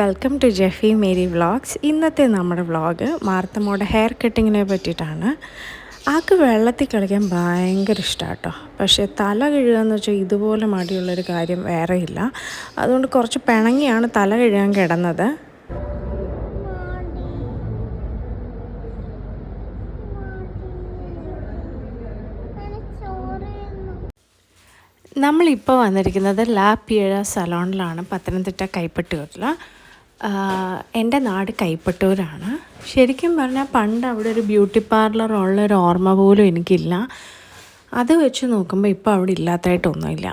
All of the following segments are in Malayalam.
Welcome to Jeffy Mary vlogs ഇന്നത്തെ നമ്മുടെ വ്ളോഗ് മാർത്തമ്മയുടെ ഹെയർ കട്ടിങ്ങിനെ പറ്റിയിട്ടാണ്. ആൾക്ക് വെള്ളത്തിൽ കളിക്കാൻ ഭയങ്കര ഇഷ്ടമാണ് കേട്ടോ പക്ഷേ തല കഴുകുക എന്ന് വെച്ചാൽ ഇതുപോലെ മടിയുള്ളൊരു കാര്യം വേറെ ഇല്ല അതുകൊണ്ട് കുറച്ച് പിണങ്ങിയാണ് തല കഴുകാൻ കിടന്നത്. നമ്മളിപ്പോൾ വന്നിരിക്കുന്നത് ലാപ്പിയഴ സലോണിലാണ് പത്തനംതിട്ട കൈപ്പറ്റൂരിൽ എന്റെ നാട് കൈപ്പട്ടൂരാണ്. ശരിക്കും പറഞ്ഞാൽ പണ്ട് അവിടെ ഒരു ബ്യൂട്ടി പാർലർ ഉള്ള ഒരു ഓർമ്മ പോലും എനിക്കില്ല. അത് വെച്ച് നോക്കുമ്പോൾ ഇപ്പോൾ അവിടെ ഇല്ലാത്തതായിട്ടൊന്നുമില്ല.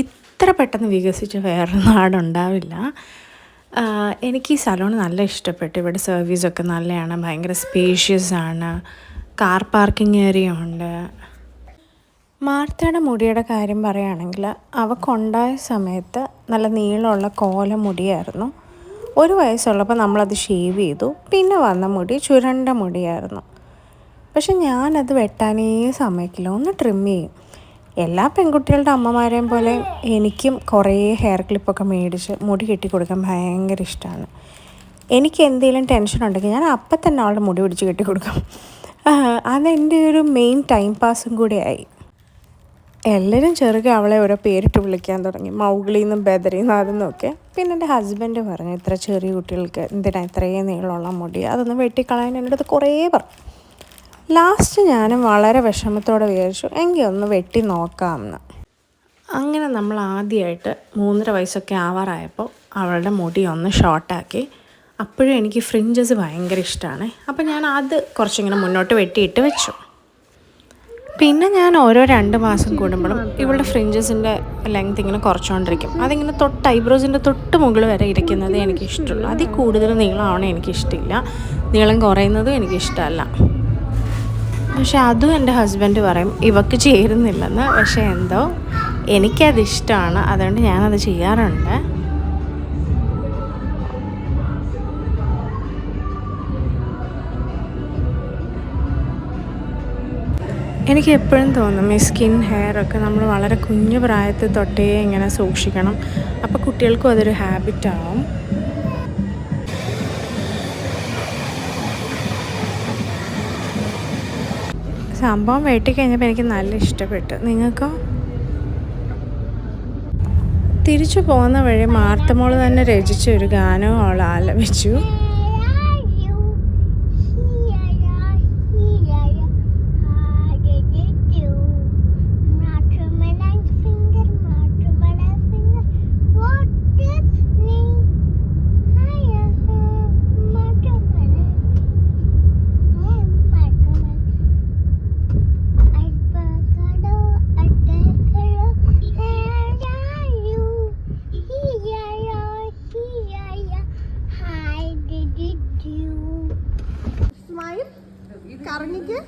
ഇത്ര പെട്ടെന്ന് വികസിച്ച വേറെ നാടുണ്ടാവില്ല. എനിക്ക് ഈ സലോൺ നല്ല ഇഷ്ടപ്പെട്ടു. ഇവിടെ സർവീസൊക്കെ നല്ലതാണ് ഭയങ്കര സ്പേഷ്യസ് ആണ്. കാർ പാർക്കിംഗ് ഏരിയ ഉണ്ട്. മാർത്തയുടെ മുടിയുടെ കാര്യം പറയുകയാണെങ്കിൽ അവക്കുണ്ടായ സമയത്ത് നല്ല നീളമുള്ള കോല മുടിയായിരുന്നു. ഒരു വയസ്സുള്ളപ്പോൾ നമ്മളത് ഷേവ് ചെയ്തു. പിന്നെ വന്ന മുടി ചുരണ്ട മുടിയായിരുന്നു. പക്ഷെ ഞാനത് വെട്ടാനേ സമയക്കില്ല. ഒന്ന് ട്രിം ചെയ്യും. എല്ലാ പെൺകുട്ടികളുടെ അമ്മമാരെയും പോലെ എനിക്കും കുറേ ഹെയർ ക്ലിപ്പൊക്കെ മേടിച്ച് മുടി കെട്ടി കൊടുക്കാൻ ഭയങ്കര ഇഷ്ടമാണ് എനിക്ക് എന്തെങ്കിലും ടെൻഷൻ ഉണ്ടെങ്കിൽ ഞാൻ അപ്പം തന്നെ അവളുടെ മുടി പിടിച്ച് കെട്ടി കൊടുക്കും. അതെന്റെ ഒരു മെയിൻ ടൈം പാസും കൂടിയായി എല്ലാവരും ചെറുകെ അവളെ ഓരോ പേരിട്ട് വിളിക്കാൻ തുടങ്ങി. മൗഗ്ലിന്നും ബദറിന്നും അതെന്നൊക്കെ പിന്നെ എന്റെ ഹസ്ബൻഡ് പറഞ്ഞു ഇത്ര ചെറിയ കുട്ടികൾക്ക് എന്തിനാ ഇത്രയും നീളമുള്ള മുടി? അതൊന്ന് വെട്ടിക്കളയാൻ എന്റെ അടുത്ത് കുറേ പറഞ്ഞു. ലാസ്റ്റ് ഞാനും വളരെ വിഷമത്തോടെ വിചാരിച്ചു എങ്കിൽ ഒന്ന് വെട്ടി നോക്കാമെന്ന്. അങ്ങനെ നമ്മൾ ആദ്യമായിട്ട് മൂന്നര വയസ്സൊക്കെ ആവാറായപ്പോൾ അവളുടെ മുടി ഒന്ന് ഷോർട്ടാക്കി അപ്പോഴും എനിക്ക് ഫ്രിഞ്ചസ് ഭയങ്കര ഇഷ്ടമാണ് അപ്പോൾ ഞാൻ അത് കുറച്ചിങ്ങനെ മുന്നോട്ട് വെട്ടിയിട്ട് വെച്ചു. പിന്നെ ഞാൻ ഓരോ രണ്ട് മാസം കൂടുമ്പോഴും ഇവളുടെ ഫ്രിഞ്ചസിന്റെ ലെങ്ത് ഇങ്ങനെ കുറച്ചുകൊണ്ടിരിക്കും. അതിങ്ങനെ തൊട്ട് ഐബ്രോസിന്റെ തൊട്ട് മുകളിൽ വരെ ഇരിക്കുന്നത് എനിക്ക് ഇഷ്ടമുള്ളൂ അതിൽ കൂടുതൽ നീളമാവണേ എനിക്കിഷ്ടമില്ല. നീളം കുറയുന്നതും എനിക്കിഷ്ടമല്ല. പക്ഷെ അതും എന്റെ ഹസ്ബൻഡ് പറയും ഇവക്ക് ചേരുന്നില്ലെന്ന്. പക്ഷേ എന്തോ? എനിക്കത് ഇഷ്ടമാണ് അതുകൊണ്ട് ഞാനത് ചെയ്യാറുണ്ട്. എനിക്ക് എപ്പോഴും തോന്നും ഈ സ്കിൻ ഹെയർ ഒക്കെ നമ്മൾ വളരെ കുഞ്ഞു പ്രായത്തിൽ തൊട്ടേ ഇങ്ങനെ സൂക്ഷിക്കണം. അപ്പോൾ കുട്ടികൾക്കും അതൊരു ഹാബിറ്റാവും സംഭവം വെട്ടി കഴിഞ്ഞപ്പോൾ എനിക്ക് നല്ല ഇഷ്ടപ്പെട്ടു. നിങ്ങൾക്കോ? തിരിച്ചു പോകുന്ന വഴി മാർത്തമോൾ തന്നെ രചിച്ച ഒരു ഗാനവും അവൾ ആലപിച്ചു. സ്മൈൽ കറങ്ങിക്ക്.